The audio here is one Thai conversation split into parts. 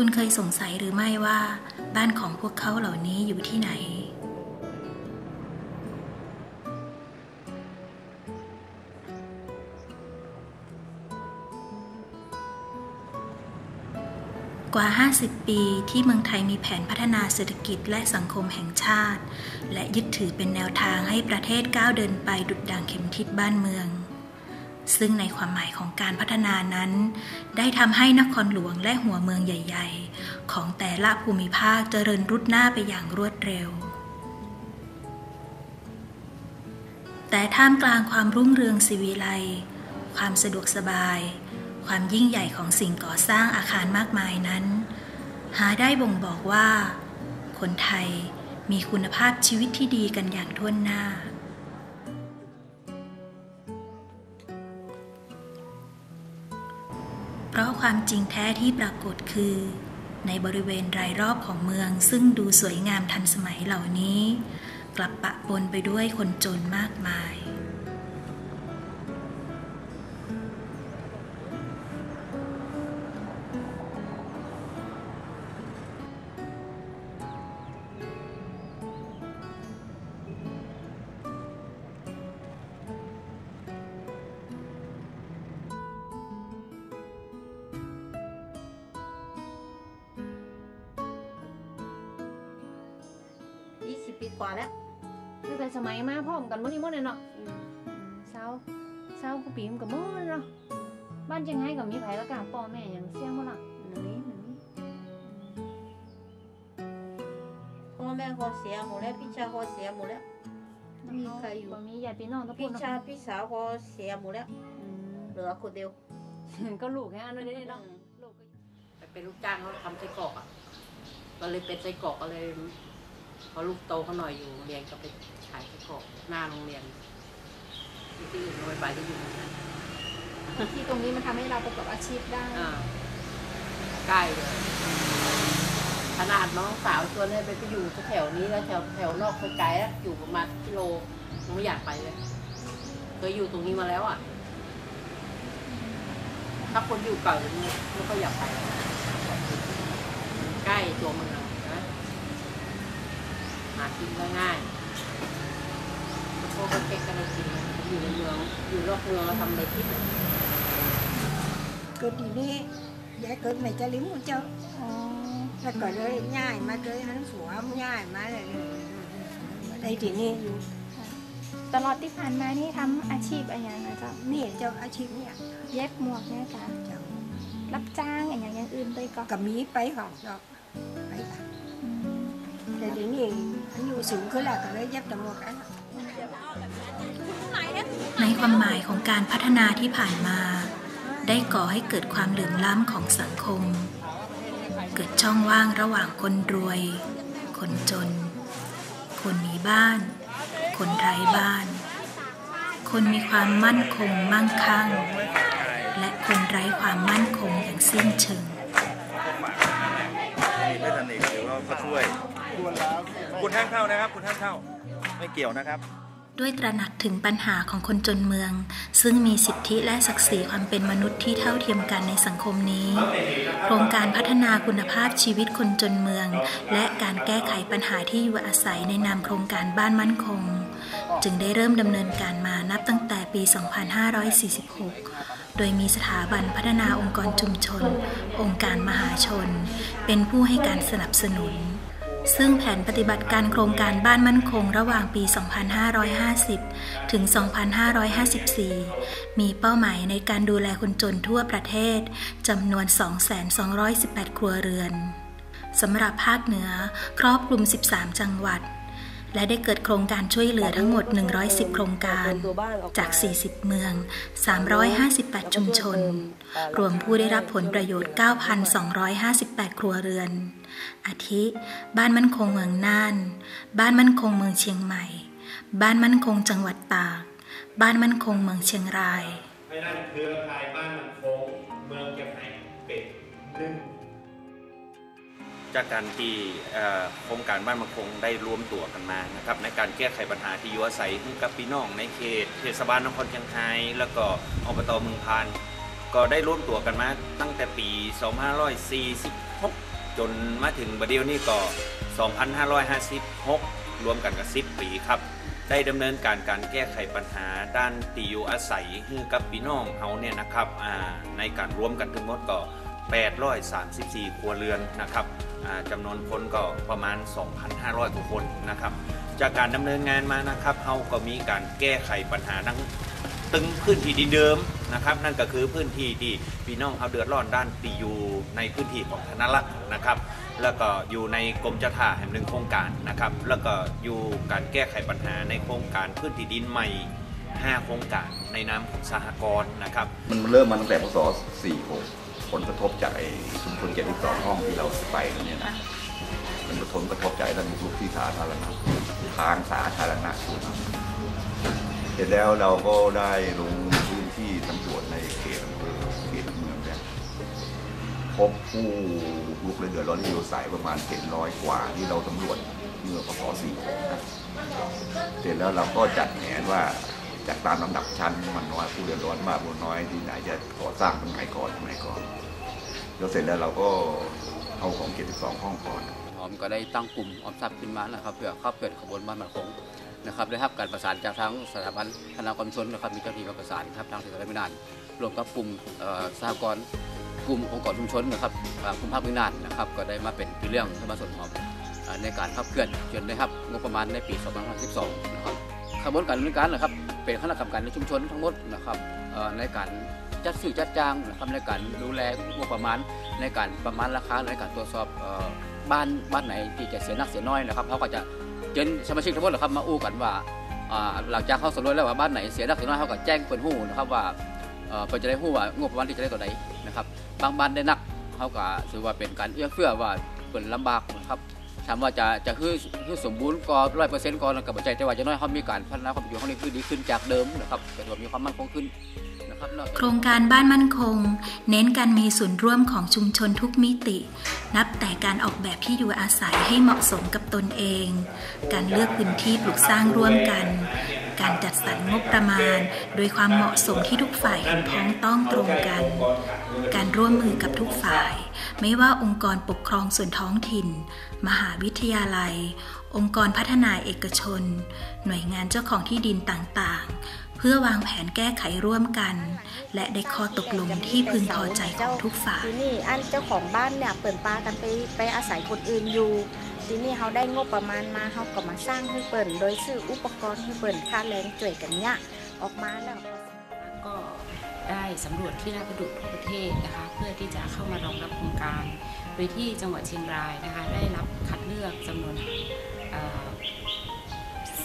คุณเคยสงสัยหรือไม่ว่า บ้านของพวกเขาเหล่านี้อยู่ที่ไหน กว่า 50 ปีที่เมืองไทยมีแผนพัฒนาเศรษฐกิจและสังคมแห่งชาติ และยึดถือเป็นแนวทางให้ประเทศก้าวเดินไปดุจดังเข็มทิศบ้านเมือง ซึ่งในความหมายของการพัฒนานั้น ได้ทำให้นครหลวงและหัวเมืองใหญ่ ๆ ของแต่ละภูมิภาคเจริญรุดหน้าไปอย่างรวดเร็ว แต่ท่ามกลางความรุ่งเรืองสิวิไลความสะดวกสบาย ความยิ่งใหญ่ของสิ่งก่อสร้างอาคารมากมายนั้น หาได้บ่งบอกว่า คนไทยมีคุณภาพชีวิตที่ดีกันอย่างท่วนหน้า ราะความจริงแท้ที่ปรากฏคือ ในบริเวณรายรอบของเมือง ซึ่งดูสวยงามทันสมัยเหล่านี้ กลับปะปนไปด้วยคนจนมากมาย กว่าแล้วตั้งแต่สมัยมาพ่อมกันหมดนี่หมดเลยเนาะเศร้าเศร้ากูปีมกับหมดเนาะบ้านเชียงไฮ้กับมีไผแล้วกันพ่อแม่อย่างเสี่ยงหมดละหนึ่งนี้หนึ่งนี้พ่อแม่เขาเสียหมดแล้วพี่ชายเขาเสียหมดแล้วไม่มีใครอยู่บ่มีญาติพี่น้องทุกคพี่นเนาะชายพี่สาวเขาเสียหมดแล้วอืมเหลือคนเดียวก็ลูกแค่อันนี้เนาะลูกก็ ไปเป็นลูกจ้างเขาทำไส้กรอกอะ ก็เลยเป็นไส้กรอกก็เลย พอลูกโตเขาหน่อยอยู่โรงเรียนก็ไปขายไส้กรอกหน้าโรงเรียนที่ที่อื่นโรงไปที่อยู่นั่นนะที่ตรงนี้มันทำให้เราประกอบอาชีพได้อ่าใกล้เลยขนาดน้องสาวชวนให้ไปไปอยู่แถวนี้แล้วแถวแถวนอกไกลๆอะอยู่ประมาณกิโลยังไม่อยากไปเลยเคยอยู่ตรงนี้มาแล้วอะ ถ้าคนอยู่เก่าอย่างนี้ไม่ค่อยอยากไปใกล้ตัวเมืองนะ หากินก็ง่ายพวกก็เก็กกันเลยกินอยู่ในเมืองอยู่นอกเมืองเราทำอะไรที่ไหนเกิดที่นี่ยายเกิดในจะลิ้มของเจ้าแล้วก็เลยย้ายมาเลยหันสวมย้ายมาเลยในที่นี่อยู่ตลอดที่ผ่านมานี่ทำอาชีพอะไรอย่างนะเจ้านี่เจ้าอาชีพเนี่ยเย็บหมวกเนี่ยจ้ะเจ้ารับจ้างอย่างอย่างอื่นเลยก็ก็มีไปของดอกไปค่ะอืม แต่เดี๋ยวนี้อายุสูงขึ้นแล้วก็เลยเย็บแต่หมวกกันในความหมายของการพัฒนาที่ผ่านมา ได้ก่อให้เกิดความเหลื่อมล้ำของสังคม เกิดช่องว่างระหว่างคนรวย คนจน คนมีบ้าน คนไร้บ้าน คนมีความมั่นคงมั่งคั่ง และคนไร้ความมั่นคงอย่างสิ้นเชิงมีไม่ทันอีกหรือว่าเขาช่วย คุณห้ามเข้านะครับ คุณห้ามเข้า ไม่เกี่ยวนะครับ ด้วยตระหนักถึงปัญหาของคนจนเมือง ซึ่งมีสิทธิและศักดิ์ศรีความเป็นมนุษย์ที่เท่าเทียมกันในสังคมนี้ โครงการพัฒนาคุณภาพชีวิตคนจนเมือง และการแก้ไขปัญหาที่อยู่อาศัยในนามโครงการบ้านมั่นคง จึงได้เริ่มดำเนินการมานับตั้งแต่ปี 2546โดยมีสถาบันพัฒนาองค์กรชุมชน องค์การมหาชน เป็นผู้ให้การสนับสนุน ซึ่งแผนปฏิบัติการโครงการบ้านมั่นคงระหว่างปี 2550 ถึง 2554 มีเป้าหมายในการดูแลคนจนทั่วประเทศจำนวน 2,218 ครัวเรือนสำหรับภาคเหนือครอบคลุม 13 จังหวัด และได้เกิดโครงการช่วยเหลือทั้งหมด 110 โครงการ จาก 40 เมือง 358 ชุมชน รวมผู้ได้รับผลประโยชน์ 9,258 ครัวเรือน อาทิ บ้านมั่นคงเมืองน่าน บ้านมั่นคงเมืองเชียงใหม่ บ้านมั่นคงจังหวัดตาก บ้านมั่นคงเมืองเชียงรายเพราะนั้นเครือข่ายบ้านมันคงเมืองเชียงใหม่เป็นหนึ่ง จากการที่อ่อโครงการบ้านมังคงได้รวมตัวกันมานะครับในการแก้ไขปัญหาที่อยู่อาศัยให้กับพี่น้องในเขตเทศบาลนครเชียงรายแล้วก็อบตเมืองพาน ก็ได้ร่วมตัวกันมาตั้งแต่ปี 2546 จนมาถึงบัดเดียวนี้ก็ 2556 รวมกันกับ 10 ปีครับ ได้ดำเนินการการแก้ไขปัญหาด้านตีอยู่อาศัยให้กับพี่น้องเฮาเนี่ยนะครับในการรวมกันทั้งหมดก็ 834 ครัวเรือนนะครับจำนวนคนก็ประมาณ 2,500 กว่าคนนะครับ จากการดำเนินงานมานะครับเฮาก็มีการแก้ไขปัญหาทั้งตึงพื้นที่ดินเดิมนะครับ นั่นก็คือพื้นที่ที่พี่น้องเขาเดือดร้อนด้านตีอยู่ในพื้นที่ของธนรักษ์นะครับ แล้วก็อยู่ในกรมเจ้าท่าแห่งหนึ่งโครงการนะครับ แล้วก็อยู่การแก้ไขปัญหาในโครงการพื้นที่ดินใหม่ 5 โครงการในนามของสหกรณ์นะครับ มันเริ่มมาตั้งแต่พศ 46 ผลกระทบจากไอ้ชุมชน72ห้องที่เราไปกันเนี่ยนะมันกระทบกระทบใจด้านบุกรุกที่สาธารณะทางสาธารณะเสร็จแล้วเราก็ได้ลงพื้นที่สำรวจในเขตเขตเมืองเนี่ยพบผู้บุกรุกและเดือดร้อนที่อยู่สายประมาณเจ็ดร้อยกว่าที่เราสำรวจเมื่อพศ46นะเสร็จแล้วเราก็จัดแผนว่า จากตามลำดับชั้นมันน้อยผู้เดือดร้อนมากผู้น้อยที่ไหนจะก่อสร้างตรงไหนก่อนตรงไหนก่อนแล้วเสร็จแล้วเราก็เอาของ72ห้องก่อนหอมก็ได้ตั้งกลุ่มออมทรัพย์ขึ้นมานะครับเพื่อเข้าเปิดขบวนบ้านมันคงนะครับได้รับการประสานจากทั้งสถาบันธนาคารชนนะครับมีเจ้าหน้าที่มาประสานครับทางเทศบาลไม่นานรวมกับกลุ่มสหกรณ์กลุ่มองค์กรชุมชนนะครับกลุ่มภาควินานนะครับ ก็ได้มาเป็นเรื่องให้มาส่วนหอมในการขับเคลื่อนจนได้รับงบประมาณในปี2012 นะครับขบวนการดำเนินการนะครับ เป็นคณะกรรมการในชุมชนทั้งหมดนะครับในการจัดซื้อจัดจ้างนะครับในการดูแลงบประมาณในการประมาณราคาในการตรวจสอบบ้านบ้านไหนที่จะเสียนักเสียน้อยนะครับเขาก็จะเจนสมาชิกทั้งหมดนะครับมาอู้กันว่าหลังจากเขาสำรวจแล้วว่าบ้านไหนเสียนักเสียน้อยเขาก็แจ้งเปิดหู้นะครับว่าเปิดจะได้หู้ว่างบประมาณที่จะได้ตัวไหนนะครับบางบ้านได้นักเขาก็ถือว่าเป็นการเอื้อเฟื้อว่าเปิดลำบากนะครับ ถามว่าจะจะคือคือสมบูรณ์ก็ร้อยเปอร์เซ็นต์ก็กับปัจจัยแต่ว่าจะน้อยเขามีการพัฒนาความอยู่เขานี้คือดีขึ้นจากเดิมนะครับแต่ว่ามีความมั่นคงขึ้นโครงการบ้านมั่นคง เน้นการมีส่วนร่วมของชุมชนทุกมิติ นับแต่การออกแบบที่อยู่อาศัยให้เหมาะสมกับตนเอง การเลือกพื้นที่ปลูกสร้างร่วมกัน การจัดสรรงบประมาณ โดยความเหมาะสมที่ทุกฝ่ายเห็นพ้องต้องตรงกัน การร่วมมือกับทุกฝ่าย ไม่ว่าองค์กรปกครองส่วนท้องถิ่น มหาวิทยาลัย องค์กรพัฒนาเอกชน หน่วยงานเจ้าของที่ดินต่างเพื่อวางแผนแก้ไขร่วมกัน และได้ข้อตกลงที่พึงพอใจของทุกฝ่ายนี่อันเจ้าของบ้านเนี่ยเปิดปลากันไปไปอาศัยคนอื่นอยู่ ทีนี่เขาได้งบประมาณมาเขาก็มาสร้างให้เปิดโดยซื้ออุปกรณ์ให้เปิดค่าแรงจ่วยกันเนี่ยออกมาแล้วก็ได้สำรวจที่ราชประดุทั่วประเทศนะคะ เพื่อที่จะเข้ามารองรับโครงการ โดยที่จังหวัดเชียงรายนะคะ ได้รับคัดเลือกจำนวน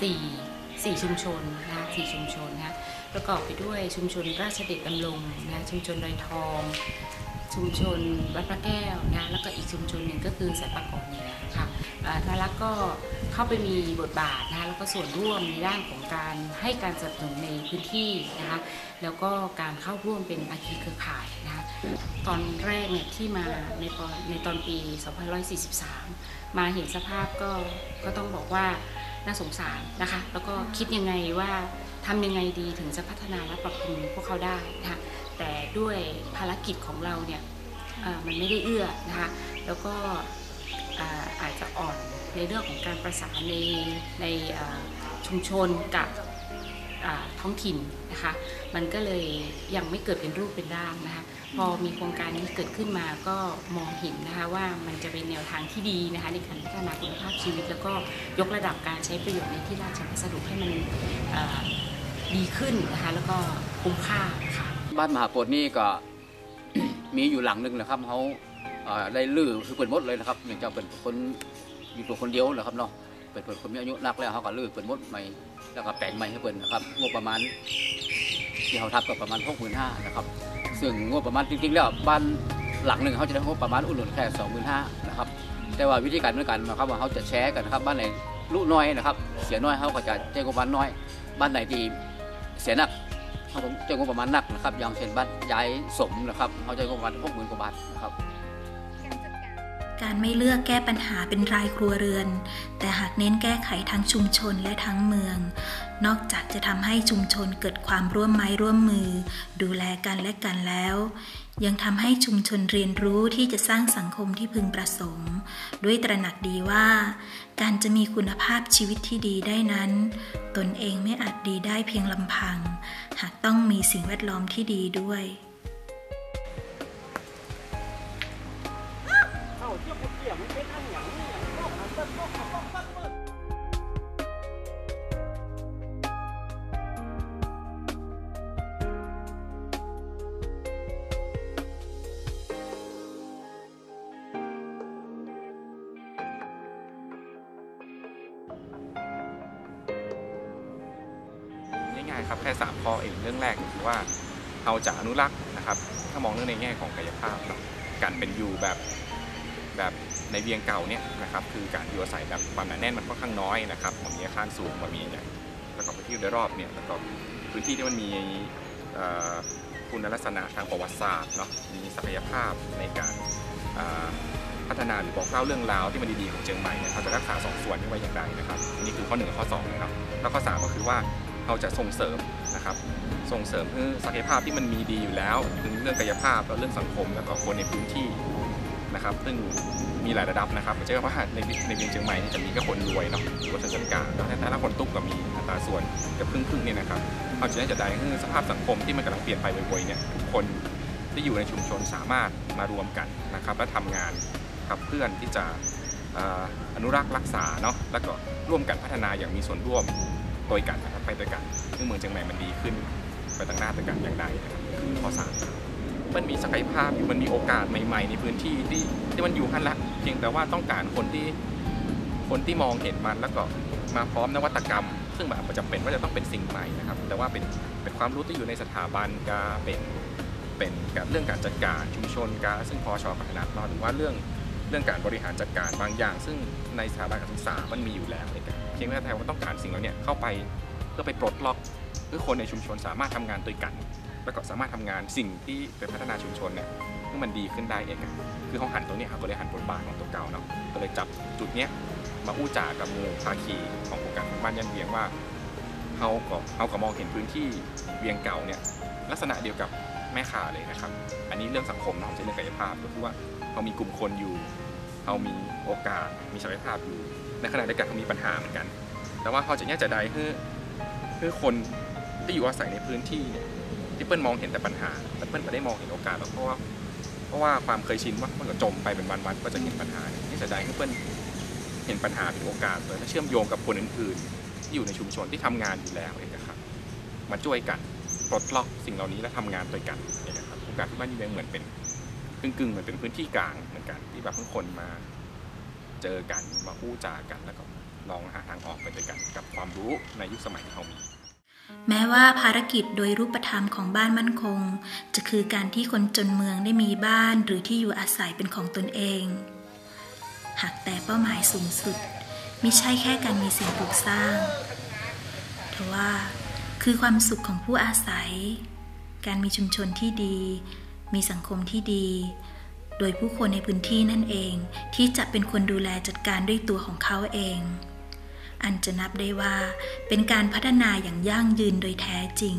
สี่สี่ชุมชนนะสี่ชุมชนนะประกอบไปด้วยชุมชนราชเดชดำรงนะชุมชนดอยทอง ชุมชนวัดพระแก้วนะแล้วก็อีกชุมชนหนึ่งก็คือสัตว์ปากรเหนือค่ะ ทารักก็เข้าไปมีบทบาทนะแล้วก็ส่วนร่วมในด้านของการให้การสนับสนุนในพื้นที่นะคะแล้วก็การเข้าร่วมเป็นอาคีเครือข่ายนะตอนแรกเนี่ยที่มาในตอนในตอนปี 2543 มาเห็นสภาพก็ก็ต้องบอกว่าน่าสงสารนะคะ แล้วก็คิดยังไงว่าทำยังไงดีถึงจะพัฒนาและปรับปรุงพวกเขาได้นะคะแต่ด้วยภารกิจของเราเนี่ยมันไม่ได้เอื้อนะคะแล้วก็ อาจจะอ่อนในเรื่องของการประสานในในชุมชนกับท้องถิ่นนะคะ มันก็เลยยังไม่เกิดเป็นรูปเป็นร่างนะคะ พอมีโครงการนี้เกิดขึ้นมาก็มองเห็นนะคะว่ามันจะเป็นแนวทางที่ดีนะคะในการพัฒนาคุณภาพชีวิต แล้วก็ยกระดับการใช้ประโยชน์ในที่ราชพัสดุให้มันดีขึ้นนะคะแล้วก็คุ้มค่าค่ะ บ้านมหาโพธิ์นี่ก็มีอยู่หลังหนึ่งนะครับเขา ได้ลื้อคือเปิดมดเลยนะครับอย่างจ้าเป็นคนอยู่ตัวคนเดียวนะครับเนาะเป็นคนมีอายุนักแล้วเขาก็ลื้อเปิดมดใหม่แล้วก็แปลงใหม่ให้เปิดนะครับงบประมาณที่เขาทับก็ประมาณหกหมื่นห้านะครับซึ่งงบประมาณจริงๆแล้วบ้านหลังหนึ่งเขาจะได้งบประมาณอุ่นหนุนแค่สองหมื่นห้านะครับแต่ว่าวิธีการดำเนินการนะครับว่าเขาจะแชร์กันนะครับบ้านไหนลูกน้อยนะครับ เสียน้อยเขาก็จะแจ้งงบประมาณน้อย บ้านไหนที่เสียหนักเขาแจ้งงบประมาณหนักนะครับอย่างเช่นบ้านย้ายสมนะครับเขาจะงบประมาณหกหมื่นกว่าบาทนะครับ การไม่เลือกแก้ปัญหาเป็นรายครัวเรือน แต่หากเน้นแก้ไขทั้งชุมชนและทั้งเมือง นอกจากจะทำให้ชุมชนเกิดความร่วมไม้ร่วมมือ ดูแลกันและกันแล้ว ยังทำให้ชุมชนเรียนรู้ที่จะสร้างสังคมที่พึงประสงค์ ด้วยตระหนักดีว่า การจะมีคุณภาพชีวิตที่ดีได้นั้น ตนเองไม่อาจดีได้เพียงลำพัง หากต้องมีสิ่งแวดล้อมที่ดีด้วย ง่ายๆครับแค่สามข้อเองเรื่องแรกคือว่าเราจะอนุรักษ์นะครับ ถ้ามองเรื่องในแง่ของกายภาพเนาะการเป็นอยู่แบบแบบในเวียงเก่าเนี่ยนะครับคือการอยู่อาศัยแบบความหนาแน่นมันค่อนข้างน้อยนะครับมันมีอาคารสูงมันมีอย่างแล้วก็พื้นที่โดยรอบเนี่ยแล้วก็พื้นที่ที่มันมีคุณลักษณะทางประวัติศาสตร์เนาะมีศักยภาพในการพัฒนาหรือบอกเล่าเรื่องราวที่มันดีๆของเชียงใหม่เนี่ยเขาจะรักษาสองส่วนนี้ไว้อย่างไรนะครับนี่คือข้อหนึ่งกับข้อสองนะครับแล้วข้อสามก็คือว่า เราจะส่งเสริมนะครับส่งเสริมเพื่อศักยภาพที่มันมีดีอยู่แล้วถึงเรื่องกายภาพแล้วเรื่องสังคมแล้วก็คนในพื้นที่นะครับ ซึ่งมีหลายระดับนะครับไม่ใช่ว่าในในเมืองเชียงใหม่จะมีแค่คนรวยเนาะหรือว่าชนชั้นกลางแล้วแต่ละคนตุ๊กก็มีอัตราส่วนกับครึ่งครึ่งเนี่ยนะครับเราจะได้จะได้คือสภาพสังคมที่มันกำลังเปลี่ยนไปบ่อยๆเนี่ยทุกคนที่อยู่ในชุมชนสามารถมารวมกันนะครับ และทำงานขับเคลื่อนที่จะอนุรักษ์รักษาเนาะแล้วก็ร่วมกันพัฒนาอย่างมีส่วนร่วม โดยกันนะครับไปด้วยกันซึ่งเมืองเชียงใหม่มันดีขึ้น ไปตั้งหน้าด้วกันอย่างใดนะครับคือข้อสามมันมีศักยภาพอยู่มันมีโอกาสใหม่ ๆ ในพื้นที่ที่ที่มันอยู่ขั้นละเพียงแต่ว่าต้องการคนที่คนที่มองเห็นมันแล้วก็มาพร้อมนวัตกรรม ซึ่งแบบจำเป็นว่าจะต้องเป็นสิ่งใหม่นะครับ แต่ว่าเป็นเป็นความรู้ที่อยู่ในสถาบันกาเป็นเป็นการเรื่องการจัดการชุมชนกาซึ่งพอชอพัฒนาหรือว่าเรื่องเรื่องการบริหารจัดการบางอย่าง ซึ่งในสถาบันการศึกษามันมีอยู่แล้วเลย เพียงแต่ไทยว่าต้องการสิ่งเหล่านี้เข้าไปเพื่อไปปลดล็อกเพื่อคนในชุมชนสามารถทำงานด้วยกันแล้วก็สามารถทำงานสิ่งที่เป็นพัฒนาชุมชนเนี่ยให้มันดีขึ้นได้เองคือเขาหันตรงนี้ครับก็เลยหันบทบาทของตัวเก่าเนาะก็เลยจับจุดเนี้ยมาอู้จากับมูภาคีของโครงการบ้านยันเวียงว่าเขาก็เขาก็มองเห็นพื้นที่เวียงเก่าเนี่ยลักษณะเดียวกับแม่ข่าเลยนะครับ อันนี้เรื่องสังคมเนาะใช่เรื่องกายภาพก็คือว่าเขามีกลุ่มคนอยู่เขามีโอกาสมีศักยภาพอยู่ ในขณะเดียวกันเขามีปัญหาเหมือนกัน แต่ว่าเขาจะแยกจะได้คือคือคนที่อยู่อาศัยในพื้นที่เนี่ยที่เปิ้ลมองเห็นแต่ปัญหาแต่เปิ้ลไม่ได้มองเห็นโอกาสเพราะว่าเพราะว่าความเคยชินว่ามันก็จมไปเป็นวันๆก็จะเห็นปัญหาที่จะได้คือเปิ้ลเห็นปัญหาเป็นโอกาสเลยและเชื่อมโยงกับคนอื่นๆที่อยู่ในชุมชนที่ทำงานอยู่แล้วเองนะครับมาช่วยกันปลดล็อกสิ่งเหล่านี้และทำงานด้วยกันเองนะครับโอกาสที่บ้านยี่เมงเหมือนเป็นกึ่งๆเหมือนเป็นพื้นที่กลางเหมือนกันที่แบบทุกคนมา เจอกันมาพูดจากันแล้วก็ลองหาทางออกไปด้วยกันกับความรู้ในยุคสมัยที่เขามี แม้ว่าภารกิจโดยรูปธรรมของบ้านมั่นคง จะคือการที่คนจนเมืองได้มีบ้านหรือที่อยู่อาศัยเป็นของตนเอง หากแต่เป้าหมายสูงสุดไม่ใช่แค่การมีสิ่งปลูกสร้างทว่าคือความสุขของผู้อาศัย การมีชุมชนที่ดี มีสังคมที่ดี โดยผู้คนในพื้นที่นั่นเองที่จะเป็นคนดูแลจัดการด้วยตัวของเขาเอง อันจะนับได้ว่าเป็นการพัฒนาอย่างยั่งยืนโดยแท้จริง